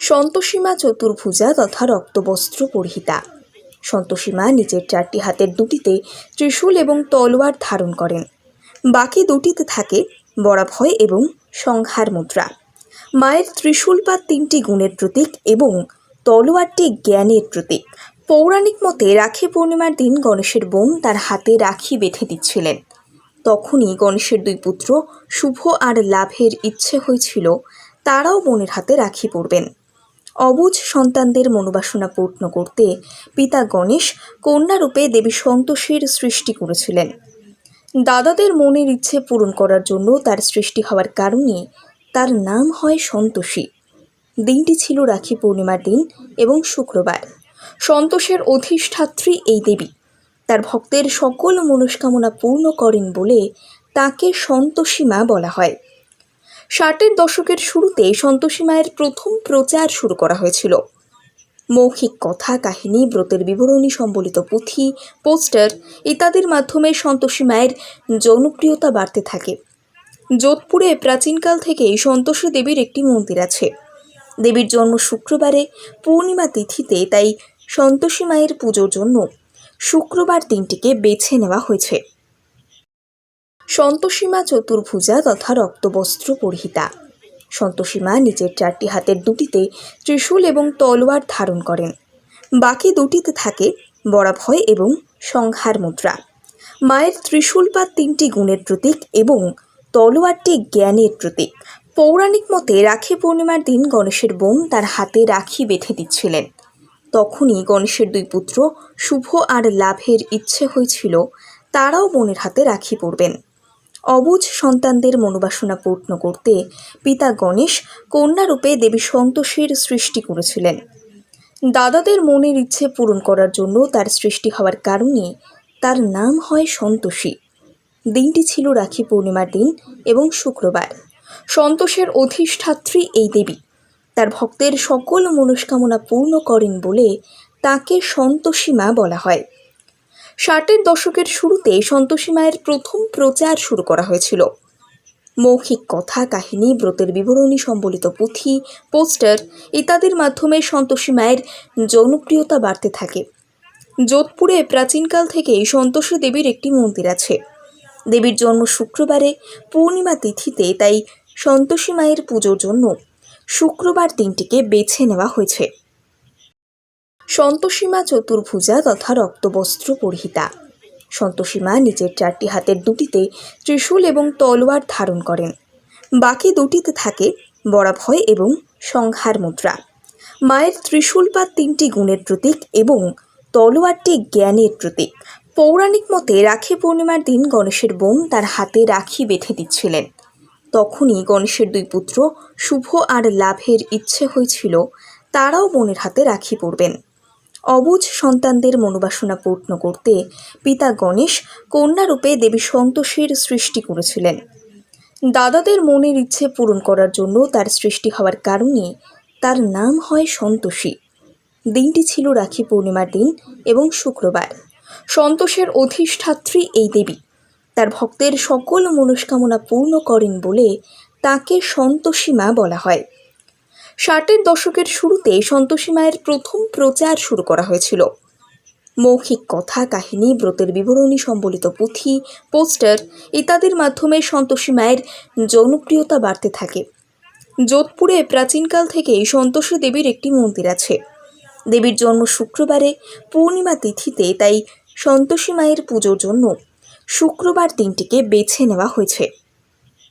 সন্তোষীমা চতুর্ভুজা তথা রক্তবস্ত্র পরিহিতা। সন্তোষীমা নিজের চারটি হাতের দুটিতে ত্রিশূল এবং তলোয়ার ধারণ করেন। বাকি দুটিতে থাকে বরাভয় এবং সংহার মুদ্রা। মায়ের ত্রিশূল বা তিনটি গুণের প্রতীক এবং তলোয়ারটি জ্ঞানের প্রতীক। পৌরাণিক মতে রাখি পূর্ণিমার দিন গণেশের বোন তার হাতে রাখি বেঁধে দিচ্ছিলেন। তখনই গণেশের দুই পুত্র শুভ আর লাভের ইচ্ছে হয়েছিল তারাও বোনের হাতে রাখি পড়বেন অবুজ সন্তানদের মনোবাসনা পূর্ণ করতে পিতা গণেশ কন্যারূপে দেবী সন্তোষের সৃষ্টি করেছিলেন। দাদাদের মনের ইচ্ছে পূরণ করার জন্য তার সৃষ্টি হওয়ার কারণে তার নাম হয় সন্তোষী। দিনটি ছিল রাখি পূর্ণিমার দিন এবং শুক্রবার। সন্তোষের অধিষ্ঠাত্রী এই দেবী। তার ভক্তের সকল মনস্কামনা পূর্ণ করেন বলে তাকে সন্তোষী মা বলা হয়। ষাটের দশকের শুরুতে সন্তোষী মায়ের প্রথম প্রচার শুরু করা হয়েছিল। মৌখিক কথা, কাহিনী, ব্রতের বিবরণী, সম্বলিত পুঁথি, পোস্টার ইত্যাদির মাধ্যমে সন্তোষী মায়ের জনপ্রিয়তা বাড়তে থাকে। যোধপুরে প্রাচীনকাল থেকেই সন্তোষী দেবীর একটি মন্দির আছে। দেবীর জন্ম শুক্রবারে, পূর্ণিমা তিথিতে, তাই সন্তোষী মায়ের পুজোর জন্য শুক্রবার দিনটিকে বেছে নেওয়া হয়েছে। সন্তোষীমা চতুর্ভুজা তথা রক্তবস্ত্র পরিহিতা। সন্তোষীমা নিজের চারটি হাতের দুটিতে ত্রিশূল এবং তলোয়ার ধারণ করেন। বাকি দুটিতে থাকে বরাভয় এবং সংহার মুদ্রা। মায়ের ত্রিশূল বা তিনটি গুণের প্রতীক এবং তলোয়ারটি জ্ঞানের প্রতীক। পৌরাণিক মতে রাখি পূর্ণিমার দিন গণেশের বোন তার হাতে রাখি বেঁধে দিচ্ছিলেন। তখনই গণেশের দুই পুত্র শুভ আর লাভের ইচ্ছে হয়েছিল, তারাও বোনের হাতে রাখি পড়বেন অবুজ সন্তানদের মনোবাসনা পূর্ণ করতে পিতা গণেশ কন্যারূপে দেবী সন্তোষীর সৃষ্টি করেছিলেন। দাদাদের মনের ইচ্ছে পূরণ করার জন্য তার সৃষ্টি হওয়ার কারণে তার নাম হয় সন্তোষী। দিনটি ছিল রাখি পূর্ণিমার দিন এবং শুক্রবার। সন্তোষের অধিষ্ঠাত্রী এই দেবী। তার ভক্তের সকল মনস্কামনা পূর্ণ করেন বলে তাকে সন্তোষী মা বলা হয়। ষাটের দশকের শুরুতে সন্তোষী মায়ের প্রথম প্রচার শুরু করা হয়েছিল। মৌখিক কথা, কাহিনী, ব্রতের বিবরণী, সম্বলিত পুঁথি, পোস্টার ইত্যাদির মাধ্যমে সন্তোষী মায়ের জনপ্রিয়তা বাড়তে থাকে। যোধপুরে প্রাচীনকাল থেকেই সন্তোষী দেবীর একটি মন্দির আছে। দেবীর জন্ম শুক্রবারে, পূর্ণিমা তিথিতে, তাই সন্তোষী মায়ের পুজোর জন্য শুক্রবার দিনটিকে বেছে নেওয়া হয়েছে। সন্তোষীমা চতুর্ভুজা তথা রক্তবস্ত্র পরিহিতা। সন্তোষীমা নিজের চারটি হাতের দুটিতে ত্রিশূল এবং তলোয়ার ধারণ করেন। বাকি দুটিতে থাকে বরাভয় এবং সংহার মুদ্রা। মায়ের ত্রিশূল বা তিনটি গুণের প্রতীক এবং তলোয়ারটি জ্ঞানের প্রতীক। পৌরাণিক মতে রাখি পূর্ণিমার দিন গণেশের বোন তার হাতে রাখি বেঁধে দিচ্ছিলেন। তখনই গণেশের দুই পুত্র শুভ আর লাভের ইচ্ছে হয়েছিল, তারাও বোনের হাতে রাখি পরবেন। অবুজ সন্তানদের মনোবাসনা পূর্ণ করতে পিতা গণেশ কন্যারূপে দেবী সন্তোষীর সৃষ্টি করেছিলেন। দাদাদের মনের ইচ্ছে পূরণ করার জন্য তার সৃষ্টি হওয়ার কারণে তার নাম হয় সন্তোষী। দিনটি ছিল রাখি পূর্ণিমার দিন এবং শুক্রবার। সন্তোষের অধিষ্ঠাত্রী এই দেবী। তার ভক্তের সকল মনস্কামনা পূর্ণ করেন বলে তাকে সন্তোষী মা বলা হয়। ষাটের দশকের শুরুতে সন্তোষী মায়ের প্রথম প্রচার শুরু করা হয়েছিল। মৌখিক কথা, কাহিনী, ব্রতের বিবরণী, সম্বলিত পুঁথি, পোস্টার ইত্যাদির মাধ্যমে সন্তোষী মায়ের জনপ্রিয়তা বাড়তে থাকে। যোধপুরে প্রাচীনকাল থেকেই সন্তোষী দেবীর একটি মন্দির আছে। দেবীর জন্ম শুক্রবারে, পূর্ণিমা তিথিতে, তাই সন্তোষী মায়ের পুজোর জন্য শুক্রবার দিনটিকে বেছে নেওয়া হয়েছে।